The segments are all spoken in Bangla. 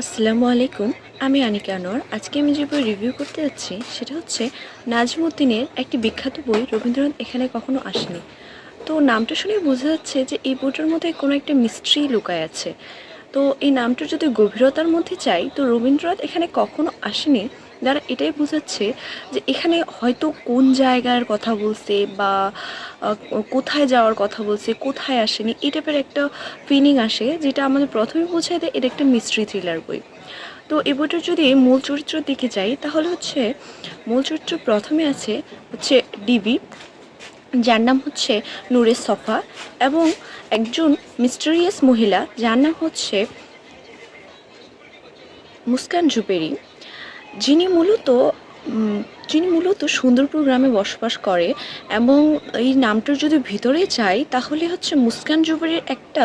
আসসালামু আলাইকুম, আমি আনিকা আনোয়ার। আজকে আমি যে বই রিভিউ করতে যাচ্ছি, সেটা হচ্ছে নাজমুদ্দিনের একটি বিখ্যাত বই, রবীন্দ্রনাথ এখানে কখনো আসেনি। তো নামটা শুনে বোঝা যাচ্ছে যে এই বইটার মধ্যে কোনো একটা মিস্ট্রি লুকায় আছে। তো এই নামটা যদি গভীরতার মধ্যে চাই, তো রবীন্দ্রনাথ এখানে কখনো আসেনি। যারা এটাই বোঝাচ্ছে যে এখানে হয়তো কোন জায়গার কথা বলছে বা কোথায় যাওয়ার কথা বলছে, কোথায় আসেনি, এই টাইপের একটা ফিলিং আসে যেটা আমাদের প্রথমে বোঝায় দেয় এটা একটা মিস্ট্রি থ্রিলার বই। তো এই বইটার যদি মূল চরিত্রের দিকে যাই, তাহলে হচ্ছে মূল চরিত্র প্রথমে আছে হচ্ছে ডিবি যার নাম হচ্ছে নুরের সফা এবং একজন মিস্টেরিয়াস মহিলা, যার নাম হচ্ছে মুস্কান জুপেরি যিনি মূলত যিনি মূলত সুন্দরপুর গ্রামে বসবাস করে এবং এই নামটার যদি ভিতরে যাই তাহলে হচ্ছে মুস্কান জুবেরির একটা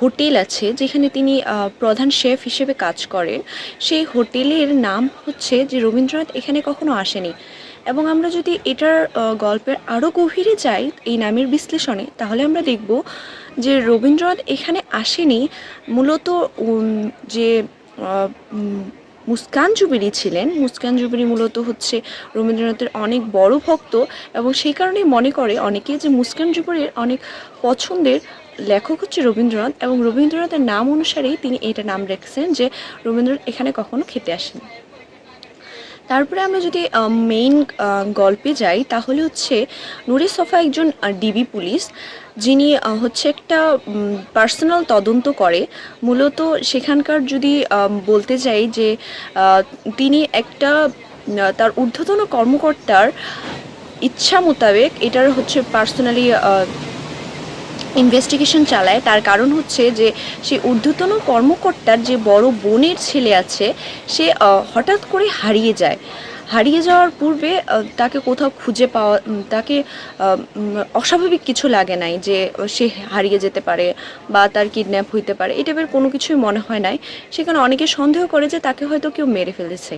হোটেল আছে যেখানে তিনি প্রধান শেফ হিসেবে কাজ করেন। সেই হোটেলের নাম হচ্ছে যে রবীন্দ্রনাথ এখানে কখনো আসেনি। এবং আমরা যদি এটার গল্পের আরও গভীরে যাই এই নামের বিশ্লেষণে, তাহলে আমরা দেখব যে রবীন্দ্রনাথ এখানে আসেনি। মূলত যে মুস্কান জুবিরি ছিলেন। মুস্কান জুবেরি মূলত হচ্ছে রবীন্দ্রনাথের অনেক বড় ভক্ত এবং সেই কারণেই মনে করে অনেকে যে মুস্কান জুবিরির অনেক পছন্দের লেখক হচ্ছে রবীন্দ্রনাথ এবং রবীন্দ্রনাথের নাম অনুসারেই তিনি এটা নাম রেখেছেন যে রবীন্দ্রনাথ এখানে কখনো খেতে আসেন তারপরে আমরা যদি মেইন গল্পে যাই, তাহলে হচ্ছে নুরি সফা একজন ডিবি পুলিশ, যিনি হচ্ছে একটা পার্সোনাল তদন্ত করে। মূলত সেখানকার যদি বলতে চাই যে তিনি একটা তার ঊর্ধ্বতন কর্মকর্তার ইচ্ছা মোতাবেক এটার হচ্ছে পার্সোনালি ইনভেস্টিগেশন চালায়, তার কারণ হচ্ছে যে সে ঊর্ধ্বতন কর্মকর্তার যে বড় বোনের ছেলে আছে, সে হঠাৎ করে হারিয়ে যায়। হারিয়ে যাওয়ার পূর্বে তাকে কোথাও খুঁজে পাওয়া তাকে অস্বাভাবিক কিছু লাগে নাই যে সে হারিয়ে যেতে পারে বা তার কিডন্যাপ হইতে পারে। এই টাইপের কোনো কিছুই মনে হয় নাই। সেখানে অনেকে সন্দেহ করে যে তাকে হয়তো কেউ মেরে ফেলেছে।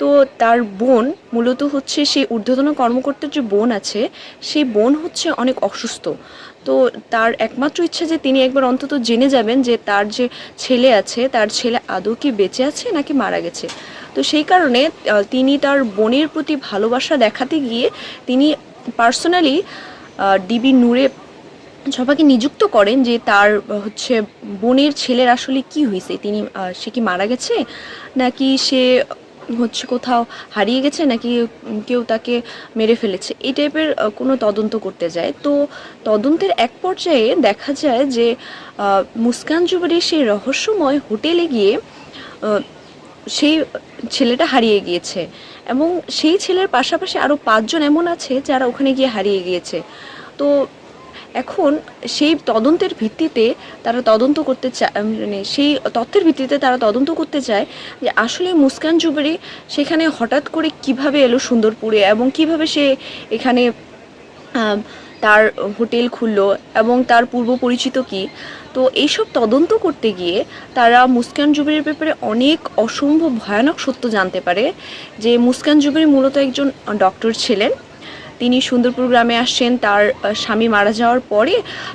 তো তার বোন মূলত হচ্ছে সেই ঊর্ধ্বতন কর্মকর্তার যে বোন আছে সেই বোন হচ্ছে অনেক অসুস্থ। তো তার একমাত্র ইচ্ছা যে তিনি একবার অন্তত জেনে যাবেন যে তার যে ছেলে আছে, তার ছেলে আদৌ কি বেঁচে আছে নাকি মারা গেছে। তো সেই কারণে তিনি তার বোনের প্রতি ভালোবাসা দেখাতে গিয়ে তিনি পার্সোনালি ডিবি নূরে সবাইকে নিযুক্ত করেন যে তার হচ্ছে বোনের ছেলের আসলে কি হয়েছে তিনি সে কি মারা গেছে নাকি সে হচ্ছে কোথাও হারিয়ে গেছে নাকি কেউ তাকে মেরে ফেলেছে, এই টাইপের কোনো তদন্ত করতে যায়। তো তদন্তের এক পর্যায়ে দেখা যায় যে মুস্কান জুবারির সেই রহস্যময় হোটেলে গিয়ে সেই ছেলেটা হারিয়ে গিয়েছে এবং সেই ছেলের পাশাপাশি আরও পাঁচজন এমন আছে যারা ওখানে গিয়ে হারিয়ে গিয়েছে। তো এখন সেই তদন্তের ভিত্তিতে তারা তদন্ত করতে চায় মানে সেই তথ্যের ভিত্তিতে তারা তদন্ত করতে চায় যে আসলে মুস্কান জুবেরি সেখানে হঠাৎ করে কীভাবে এলো সুন্দরপুরে এবং কীভাবে সে এখানে তার হোটেল খুললো এবং তার পূর্ব পরিচিত কি? তো এইসব তদন্ত করতে গিয়ে তারা মুস্কান জুবেরির ব্যাপারে অনেক অসম্ভব ভয়ানক সত্য জানতে পারে যে মুস্কান জুবেরি মূলত একজন ডক্টর ছিলেন। তিনি সুন্দরপুর গ্রামে আসছেন তার স্বামী মারা যাওয়ার পরে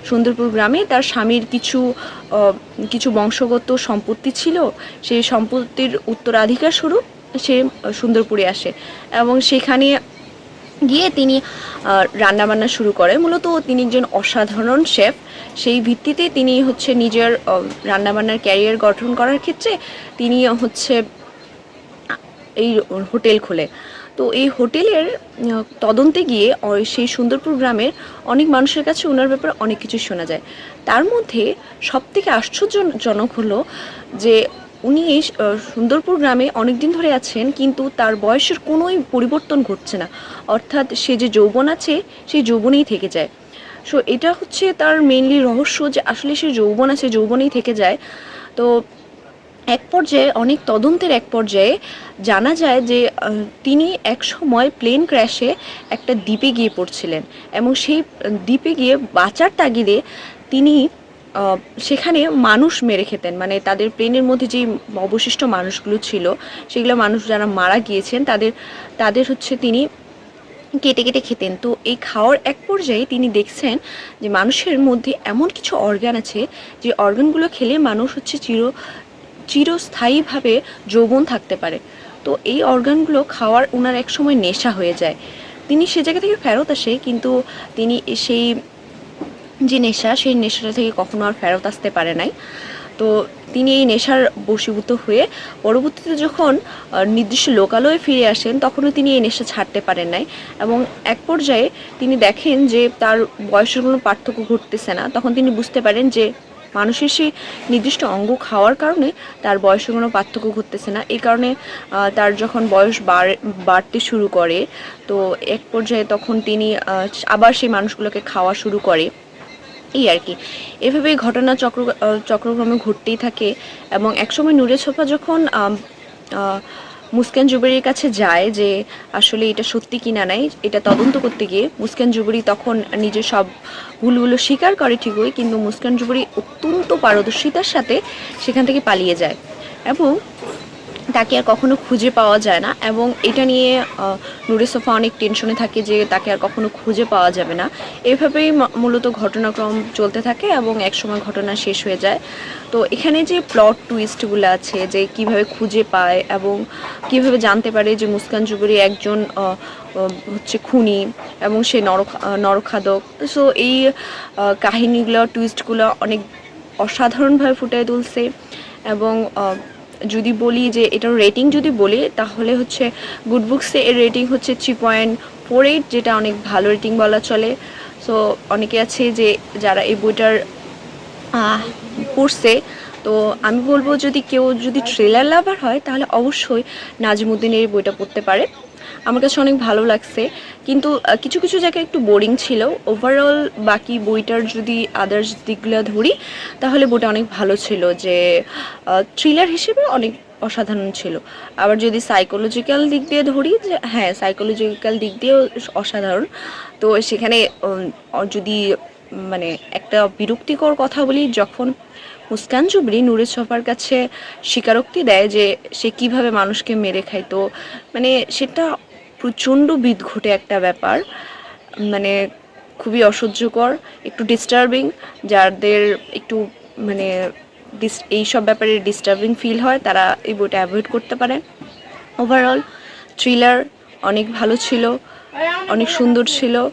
সুন্দরপুর গ্রামে তার স্বামীর কিছু কিছু বংশগত সম্পত্তি ছিল। সেই সম্পত্তির উত্তরাধিকার স্বরূপ সে সুন্দরপুরে আসে এবং সেখানে গিয়ে তিনি রান্নাবান্না শুরু করে। মূলত তিনি একজন অসাধারণ শেফ। সেই ভিত্তিতে তিনি হচ্ছে নিজের রান্নাবান্নার ক্যারিয়ার গঠন করার ক্ষেত্রে তিনি হচ্ছে এই হোটেল খোলে। তো এই হোটেলের তদন্তে গিয়ে সেই সুন্দরপুর গ্রামের অনেক মানুষের কাছে ওনার ব্যাপারে অনেক কিছু শোনা যায়। তার মধ্যে সবথেকে আশ্চর্যজনক হলো যে উনি এই সুন্দরপুর গ্রামে অনেক দিন ধরে আছেন, কিন্তু তার বয়সের কোনোই পরিবর্তন ঘটছে না। অর্থাৎ সে যে যৌবন আছে, সেই যৌবনেই থেকে যায়। সো এটা হচ্ছে তার মেইনলি রহস্য যে আসলে সে যৌবন আছে, যৌবনেই থেকে যায়। তো এক পর্যায়ে, অনেক তদন্তের এক পর্যায়ে জানা যায় যে তিনি এক সময় প্লেন ক্র্যাশে একটা দ্বীপে গিয়ে পড়ছিলেন এবং সেই দ্বীপে গিয়ে বাঁচার তাগিদে তিনি সেখানে মানুষ মেরে খেতেন। মানে তাদের প্লেনের মধ্যে যে অবশিষ্ট মানুষগুলো ছিল, সেগুলো মানুষ যারা মারা গিয়েছেন, তাদের তাদের হচ্ছে তিনি কেটে কেটে খেতেন। তো এই খাওয়ার এক পর্যায়ে তিনি দেখছেন যে, মানুষের মধ্যে এমন কিছু অর্গান আছে যে, অর্গানগুলো খেলে মানুষ হচ্ছে চির চিরস্থায়ীভাবে যৌবন থাকতে পারে। তো এই অর্গানগুলো খাওয়ার ওনার এক সময় নেশা হয়ে যায়। তিনি সে জায়গা থেকে ফেরত আসে, কিন্তু তিনি সেই যে নেশা, সেই নেশাটা থেকে কখনো আর ফেরত আসতে পারে নাই। তো তিনি এই নেশার বশীভূত হয়ে পরবর্তীতে যখন নির্দিষ্ট লোকালয়ে ফিরে আসেন, তখনও তিনি এই নেশা ছাড়তে পারেন নাই। এবং এক পর্যায়ে তিনি দেখেন যে তার বয়সের কোনো পার্থক্য ঘটতেছে না। তখন তিনি বুঝতে পারেন যে মানুষের সেই নির্দিষ্ট অঙ্গ খাওয়ার কারণে তার বয়সের কোনো পার্থক্য ঘটতেছে না। এই কারণে তার যখন বয়স বাড়- বাড়তে শুরু করে, তো এক পর্যায়ে তখন তিনি আবার সেই মানুষগুলোকে খাওয়া শুরু করে। এই আর কি। এভাবেই ঘটনা চক্র চক্রক্রমে ঘটতেই থাকে এবং একসময় নূরে ছোপা যখন মুস্কান জুবেরির কাছে যায় যে আসলে এটা সত্যি কিনা নাই, এটা তদন্ত করতে গিয়ে মুস্কান জুবেরি তখন নিজের সব ভুলগুলো স্বীকার করে ঠিকই, কিন্তু মুস্কান জুবেরি অত্যন্ত পারদর্শিতার সাথে সেখান থেকে পালিয়ে যায়। এবং তাকে আর কখনো খুঁজে পাওয়া যায় না এবং এটা নিয়ে আহ, নুরে সোফা অনেক টেনশনে থাকে যে তাকে আর কখনো খুঁজে পাওয়া যাবে না। এভাবেই মূলত ঘটনাক্রম চলতে থাকে এবং একসময় ঘটনা শেষ হয়ে যায়। তো এখানে যে প্লট টুইস্টগুলো আছে যে কীভাবে খুঁজে পায় এবং কীভাবে জানতে পারে যে মুস্কান জুবুরি একজন হচ্ছে খুনি এবং সে নরক নরখাদক। সো এই কাহিনীগুলো টুইস্টগুলো অনেক অসাধারণভাবে ফুটিয়ে তুলছে এবং যদি বলি যে এটার রেটিং যদি বলি, তাহলে হচ্ছে গুড বুকসে এর রেটিং হচ্ছে থ্রি পয়েন্ট ফোর এইট যেটা অনেক ভালো রেটিং বলা চলে। সো অনেকে আছে যে যারা এই বইটার পড়ছে, তো আমি বলব যদি কেউ যদি ট্রেলার লাভার হয়, তাহলে অবশ্যই নাজিমুদ্দিনের এই বইটা পড়তে পারে। আমার কাছে অনেক ভালো লাগছে। কিন্তু কিছু কিছু জায়গায় একটু বোরিং ছিল। ওভারঅল বাকি বইটার যদি আদার্স দিকগুলো ধরি, তাহলে বইটা অনেক ভালো ছিল যে থ্রিলার হিসেবে অনেক অসাধারণ ছিল। আবার যদি সাইকোলজিক্যাল দিক দিয়ে ধরি, যে হ্যাঁ সাইকোলজিক্যাল দিক দিয়েও অসাধারণ। তো সেখানে যদি মানে একটা বিরক্তিকর কথা বলি, যখন মুস্কান জুবরি নুরের সফার কাছে স্বীকারোক্তি দেয় যে, সে কীভাবে মানুষকে মেরে খায় তো মানে সেটা প্রচণ্ড বিদ ঘটে একটা ব্যাপার মানে খুবই অসহ্যকর, একটু ডিস্টার্বিং যাদের একটু মানে ডিস- এইসব ব্যাপারে ডিস্টার্বিং ফিল হয়, তারা এই বইটা অ্যাভয়েড করতে পারে ওভারঅল থ্রিলার অনেক ভালো ছিল, অনেক সুন্দর ছিল।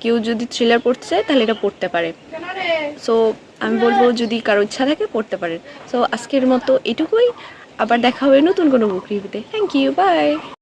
কেউ যদি থ্রিলার পড়তে চায়, তাহলে এটা পড়তে পারে। সো আমি বলব যদি কারও ইচ্ছা থাকে, পড়তে পারেন সো আজকের মতো এটুকুই। আবার দেখা হবে নতুন কোনো বুক রিভিউতে থ্যাংক ইউ বাই